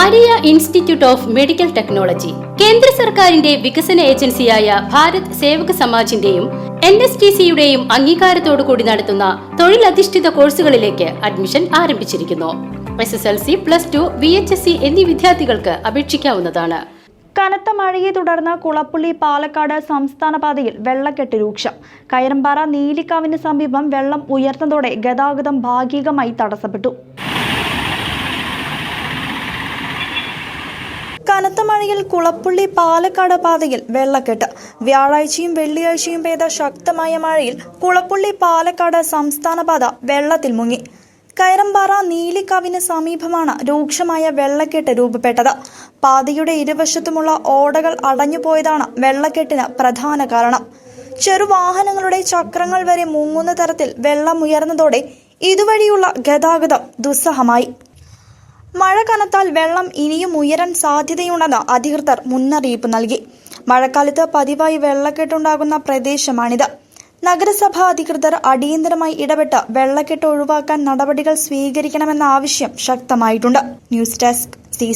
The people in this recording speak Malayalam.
Maria institute of medical technology കേന്ദ്ര സർക്കാരിന്റെ വികസന ഏജൻസിയായ ഭാരത് സേവക സമാജിന്റെയും എൻ എസ് ടി സിയുടെയും അംഗീകാരത്തോടു കൂടി നടത്തുന്ന തൊഴിലധിഷ്ഠിത കോഴ്സുകളിലേക്ക് അഡ്മിഷൻ ആരംഭിച്ചിരിക്കുന്നു. S S L C plus two V H S C എന്നീ വിദ്യാർത്ഥികൾക്ക് അപേക്ഷിക്കാവുന്നതാണ്. കനത്ത മഴയെ തുടർന്ന് കുളപ്പുള്ളി പാലക്കാട് സംസ്ഥാന പാതയിൽ വെള്ളക്കെട്ട് രൂക്ഷം. കയറമ്പാറ നീലിക്കാവിന് സമീപം വെള്ളം ഉയർന്നതോടെ ഗതാഗതം ഭാഗികമായി തടസ്സപ്പെട്ടു. കനത്ത മഴയിൽ കുളപ്പുള്ളി പാലക്കാട് പാതയിൽ വെള്ളക്കെട്ട്. വ്യാഴാഴ്ചയും വെള്ളിയാഴ്ചയും പെയ്ത ശക്തമായ മഴയിൽ കുളപ്പുള്ളി പാലക്കാട് സംസ്ഥാന പാത വെള്ളത്തിൽ മുങ്ങി. കയറമ്പാറ നീലിക്കാവിന് സമീപമാണ് രൂക്ഷമായ വെള്ളക്കെട്ട് രൂപപ്പെട്ടത്. പാതയുടെ ഇരുവശത്തുമുള്ള ഓടകൾ അടഞ്ഞുപോയതാണ് വെള്ളക്കെട്ടിന് പ്രധാന കാരണം. ചെറുവാഹനങ്ങളുടെ ചക്രങ്ങൾ വരെ മുങ്ങുന്ന തരത്തിൽ വെള്ളം ഉയർന്നതോടെ ഇതുവഴിയുള്ള ഗതാഗതം ദുസ്സഹമായി. മഴ കനത്താൽ വെള്ളം ഇനിയും ഉയരാൻ സാധ്യതയുണ്ടെന്ന് അധികൃതർ മുന്നറിയിപ്പ് നൽകി. മഴക്കാലത്ത് പതിവായി വെള്ളക്കെട്ടുണ്ടാകുന്ന പ്രദേശമാണിത്. നഗരസഭാ അധികൃതർ അടിയന്തരമായി ഇടപെട്ട് വെള്ളക്കെട്ട് ഒഴിവാക്കാൻ നടപടികൾ സ്വീകരിക്കണമെന്ന ആവശ്യം ശക്തമായിട്ടുണ്ട്. News desk C